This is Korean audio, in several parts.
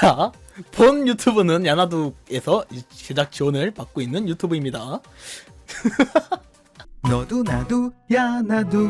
자, 본 유튜브는 야나두에서 제작 지원을 받고 있는 유튜브입니다. 너도 나도 야 나도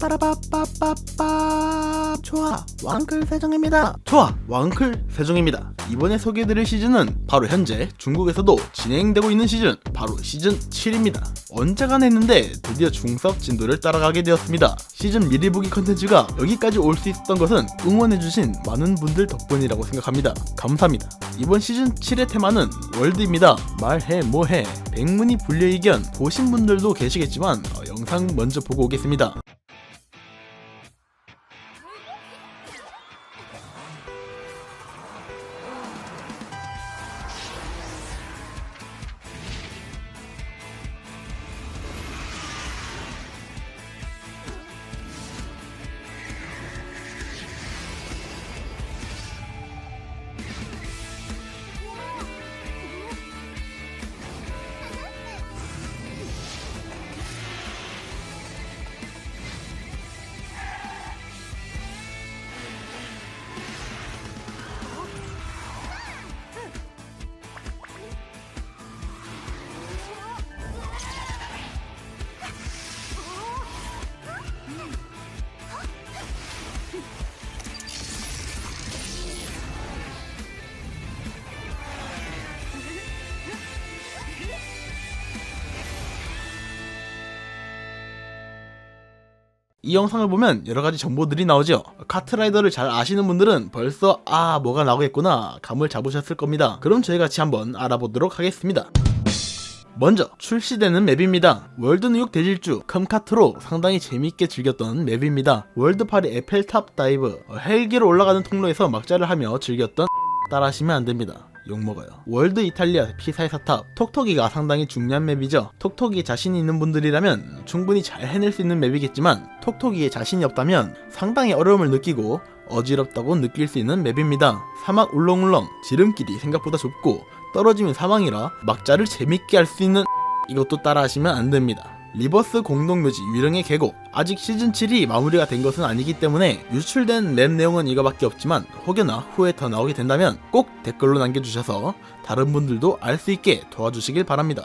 빠라바빠빠빠. 좋아 왕클 세정입니다. 좋아 왕클 세정입니다 이번에 소개해드릴 시즌은 바로 현재 중국에서도 진행되고 있는 시즌 바로 시즌 7입니다. 언제간 했는데 드디어 중섭 진도를 따라가게 되었습니다. 시즌 미리 보기 컨텐츠가 여기까지 올 수 있었던 것은 응원해주신 많은 분들 덕분이라고 생각합니다. 감사합니다. 이번 시즌 7의 테마는 월드입니다. 말해 뭐해 백문이 불여의견 보신 분들도 계시겠지만 어, 영상 먼저 보고 오겠습니다 이 영상을 보면 여러 가지 정보들이 나오죠. 카트라이더를 잘 아시는 분들은 벌써 아 뭐가 나오겠구나 감을 잡으셨을 겁니다. 그럼 저희 같이 한번 알아보도록 하겠습니다. 먼저 출시되는 맵입니다. 월드 뉴욕 대질주 컴카트로 상당히 재밌게 즐겼던 맵입니다. 월드 파리 에펠탑 다이브 어, 헬기로 올라가는 통로에서 막자를 하며 즐겼던 따라하시면 안 됩니다. 욕먹어요. 월드 이탈리아 피사의 사탑 톡톡이가 상당히 중요한 맵이죠. 톡톡이 자신이 있는 분들이라면 충분히 잘 해낼 수 있는 맵이겠지만 톡톡이에 자신이 없다면 상당히 어려움을 느끼고 어지럽다고 느낄 수 있는 맵입니다. 사막 울렁울렁 지름길이 생각보다 좁고 떨어지면 사망이라 막자를 재밌게 할 수 있는 이것도 따라하시면 안 됩니다. 리버스 공동묘지 유령의 계곡 아직 시즌 7이 마무리가 된 것은 아니기 때문에 유출된 맵 내용은 이거밖에 없지만 혹여나 후에 더 나오게 된다면 꼭 댓글로 남겨주셔서 다른 분들도 알 수 있게 도와주시길 바랍니다.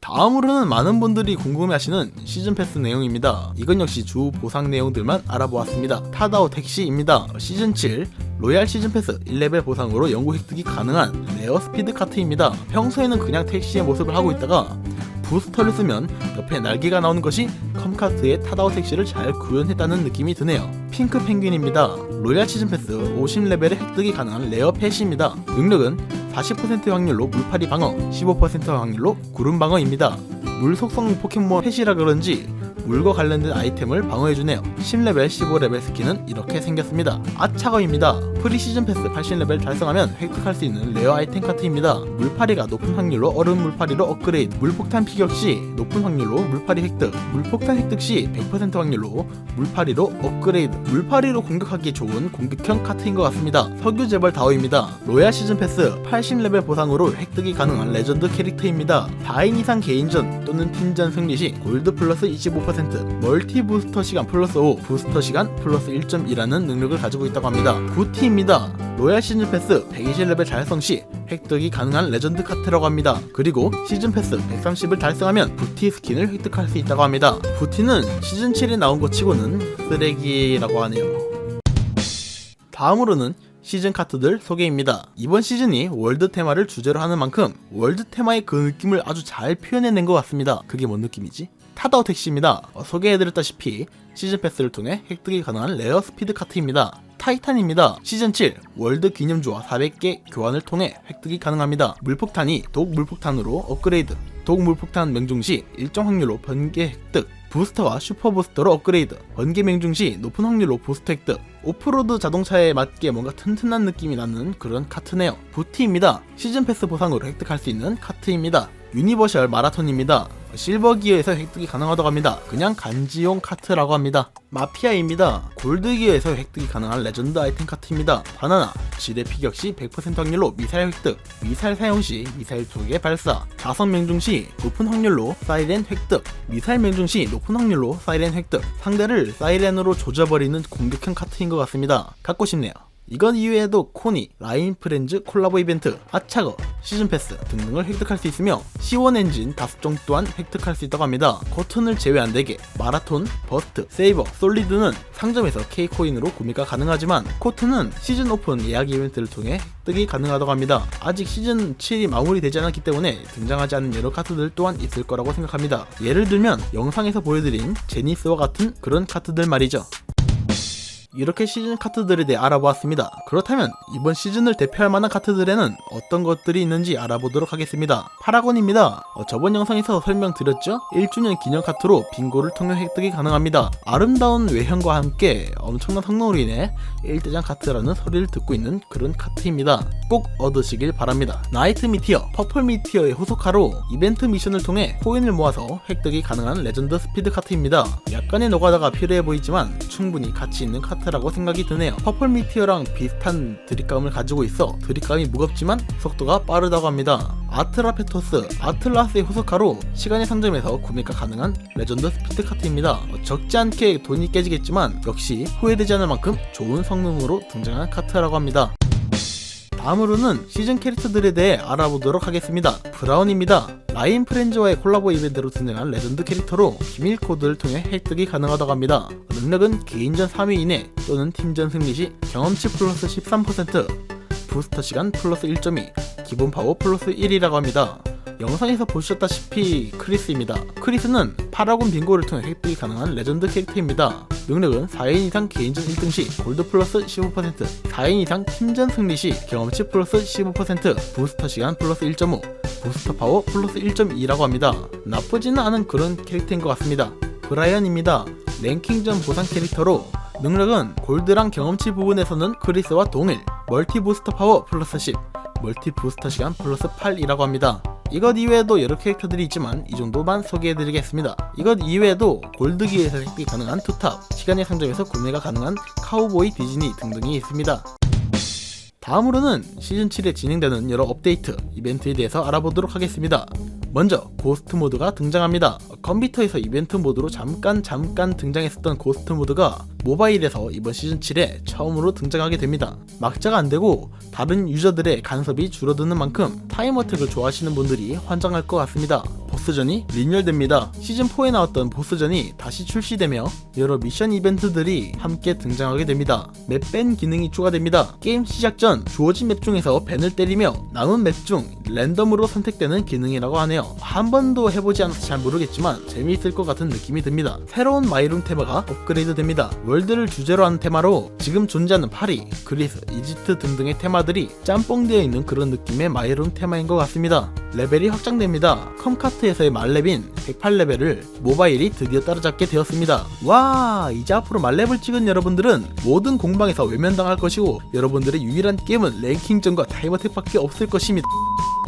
다음으로는 많은 분들이 궁금해하시는 시즌 패스 내용입니다. 이건 역시 주 보상 내용들만 알아보았습니다. 타다오 택시입니다. 시즌 7 로얄 시즌 패스 1레벨 보상으로 연구 획득이 가능한 레어 스피드 카트입니다. 평소에는 그냥 택시의 모습을 하고 있다가 부스터를 쓰면 옆에 날개가 나오는 것이 컴카트의 타다오 택시를 잘 구현했다는 느낌이 드네요. 핑크 펭귄입니다. 로얄 시즌 패스 50레벨의 획득이 가능한 레어 펫입니다. 능력은 40% 확률로 물파리 방어, 15% 확률로 구름 방어입니다. 물 속성 포켓몬 펫이라 그런지 물과 관련된 아이템을 방어해주네요. 10레벨, 15레벨 스킨은 이렇게 생겼습니다. 아차거입니다. 프리시즌 패스 80레벨 달성하면 획득할 수 있는 레어 아이템 카트입니다. 물파리가 높은 확률로 얼음 물파리로 업그레이드, 물폭탄 피격 시 높은 확률로 물파리 획득, 물폭탄 획득 시 100% 확률로 물파리로 업그레이드, 물파리로 공격하기 좋은 공격형 카트인 것 같습니다. 석유 재벌 다오입니다. 로얄 시즌 패스 80레벨 보상으로 획득이 가능한 레전드 캐릭터입니다. 4인 이상 개인전 또는 팀전 승리 시 골드 플러스 25%, 멀티 부스터 시간 플러스 5, 부스터 시간 플러스 1.2라는 능력을 가지고 있다고 합니다. 구티입니다. 로얄 시즌 패스 120레벨 달성 시 획득이 가능한 레전드 카트라고 합니다. 그리고 시즌 패스 130을 달성하면 부티 스킨을 획득할 수 있다고 합니다. 부티는 시즌 7에 나온 것 치고는 쓰레기라고 하네요. 다음으로는 시즌 카트들 소개입니다. 이번 시즌이 월드 테마를 주제로 하는 만큼 월드 테마의 그 느낌을 아주 잘 표현해낸 것 같습니다. 그게 뭔 느낌이지? 타다오 택시입니다. 어, 소개해드렸다시피 시즌 패스를 통해 획득이 가능한 레어 스피드 카트입니다. 타이탄입니다. 시즌 7 월드 기념주와 400개 교환을 통해 획득이 가능합니다. 물폭탄이 독 물폭탄으로 업그레이드. 독 물폭탄 명중 시 일정 확률로 번개 획득. 부스터와 슈퍼 부스터로 업그레이드. 번개 명중 시 높은 확률로 부스터 획득. 오프로드 자동차에 맞게 뭔가 튼튼한 느낌이 나는 그런 카트네요. 부티입니다. 시즌 패스 보상으로 획득할 수 있는 카트입니다. 유니버셜 마라톤입니다. 실버 기어에서 획득이 가능하다고 합니다. 그냥 간지용 카트라고 합니다. 마피아입니다. 골드 기어에서 획득이 가능한 레전드 아이템 카트입니다. 바나나, 지뢰 피격 시 100% 확률로 미사일 획득, 미사일 사용 시 미사일 2개 발사, 자석 명중 시 높은 확률로 사이렌 획득, 미사일 명중 시 높은 확률로 사이렌 획득, 상대를 사이렌으로 조져버리는 공격형 카트인 것 같습니다. 갖고 싶네요. 이건 이외에도 코니, 라인 프렌즈 콜라보 이벤트, 아차거, 시즌 패스 등등을 획득할 수 있으며 C1 엔진 다수종 또한 획득할 수 있다고 합니다. 커튼을 제외한 4개, 마라톤, 버스트, 세이버, 솔리드는 상점에서 K코인으로 구매가 가능하지만 코트는 시즌 오픈 예약 이벤트를 통해 획득이 가능하다고 합니다. 아직 시즌 7이 마무리되지 않았기 때문에 등장하지 않은 여러 카트들 또한 있을 거라고 생각합니다. 예를 들면 영상에서 보여드린 제니스와 같은 그런 카트들 말이죠. 이렇게 시즌 카트들에 대해 알아보았습니다. 그렇다면 이번 시즌을 대표할 만한 카트들에는 어떤 것들이 있는지 알아보도록 하겠습니다. 파라곤입니다. 어, 저번 영상에서 설명드렸죠? 1주년 기념 카트로 빙고를 통해 획득이 가능합니다. 아름다운 외형과 함께 엄청난 성능으로 인해 1대장 카트라는 소리를 듣고 있는 그런 카트입니다. 꼭 얻으시길 바랍니다. 나이트 미티어, 퍼플 미티어의 후속화로 이벤트 미션을 통해 코인을 모아서 획득이 가능한 레전드 스피드 카트입니다. 약간의 노가다가 필요해 보이지만 충분히 가치 있는 카트 라고 생각이 드네요. 퍼플 미티어랑 비슷한 드립감을 가지고 있어 드립감이 무겁지만 속도가 빠르다고 합니다. 아트라페토스, 아틀라스의 후속화로 시간의 상점에서 구매가 가능한 레전드 스피드 카트입니다. 어, 적지 않게 돈이 깨지겠지만 역시 후회되지 않을 만큼 좋은 성능으로 등장한 카트라고 합니다. 다음으로는 시즌 캐릭터들에 대해 알아보도록 하겠습니다. 브라운입니다. 라인 프렌즈와의 콜라보 이벤트로 등장한 레전드 캐릭터로 기밀 코드를 통해 획득이 가능하다고 합니다. 능력은 개인전 3위 이내 또는 팀전 승리 시 경험치 플러스 13%, 부스터 시간 플러스 1.2, 기본 파워 플러스 1이라고 합니다. 영상에서 보셨다시피 크리스입니다. 크리스는 파라곤 빙고를 통해 획득이 가능한 레전드 캐릭터입니다. 능력은 4인 이상 개인전 1등 시 골드 플러스 15%, 4인 이상 팀전 승리 시 경험치 플러스 15%, 부스터 시간 플러스 1.5, 부스터 파워 플러스 1.2라고 합니다. 나쁘지는 않은 그런 캐릭터인 것 같습니다. 브라이언입니다. 랭킹전 보상 캐릭터로 능력은 골드랑 경험치 부분에서는 크리스와 동일, 멀티 부스터 파워 플러스 10, 멀티 부스터 시간 플러스 8이라고 합니다. 이것 이외에도 여러 캐릭터들이 있지만 이 정도만 소개해드리겠습니다. 이것 이외에도 골드기에서 획득이 가능한 투탑, 시간의 상점에서 구매가 가능한 카우보이 디즈니 등등이 있습니다. 다음으로는 시즌7에 진행되는 여러 업데이트, 이벤트에 대해서 알아보도록 하겠습니다. 먼저 고스트 모드가 등장합니다. 컴퓨터에서 이벤트 모드로 잠깐 잠깐 등장했었던 고스트 모드가 모바일에서 이번 시즌 7에 처음으로 등장하게 됩니다. 막자가 안 되고 다른 유저들의 간섭이 줄어드는 만큼 타임어택을 좋아하시는 분들이 환장할 것 같습니다. 보스전이 리뉴얼됩니다. 시즌4에 나왔던 보스전이 다시 출시되며 여러 미션 이벤트들이 함께 등장하게 됩니다. 맵 밴 기능이 추가됩니다. 게임 시작 전 주어진 맵 중에서 밴을 때리며 남은 맵 중 랜덤으로 선택되는 기능이라고 하네요. 한 번도 해보지 않아서 잘 모르겠지만 재미있을 것 같은 느낌이 듭니다. 새로운 마이룸 테마가 업그레이드 됩니다. 월드를 주제로 한 테마로 지금 존재하는 파리, 그리스, 이집트 등등의 테마들이 짬뽕되어 있는 그런 느낌의 마이룸 테마인 것 같습니다. 레벨이 확장됩니다. 컴카트 에서의 말레빈 108레벨을 모바일이 드디어 따라잡게 되었습니다. 와, 이제 앞으로 말레벨 찍은 여러분들은 모든 공방에서 외면당할 것이고 여러분들의 유일한 게임은 랭킹전과 타이머택밖에 없을 것입니다.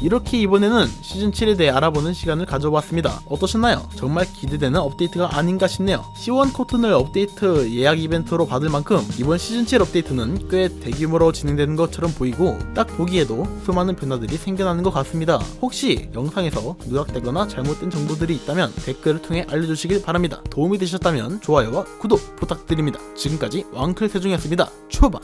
이렇게 이번에는 시즌7에 대해 알아보는 시간을 가져봤습니다. 어떠셨나요? 정말 기대되는 업데이트가 아닌가 싶네요. C1 코튼을 업데이트 예약 이벤트로 받을 만큼 이번 시즌7 업데이트는 꽤 대규모로 진행되는 것처럼 보이고 딱 보기에도 수많은 변화들이 생겨나는 것 같습니다. 혹시 영상에서 누락되거나 잘못된 정보들이 있다면 댓글을 통해 알려주시길 바랍니다. 도움이 되셨다면 좋아요와 구독 부탁드립니다. 지금까지 왕클 세종이었습니다. 초바!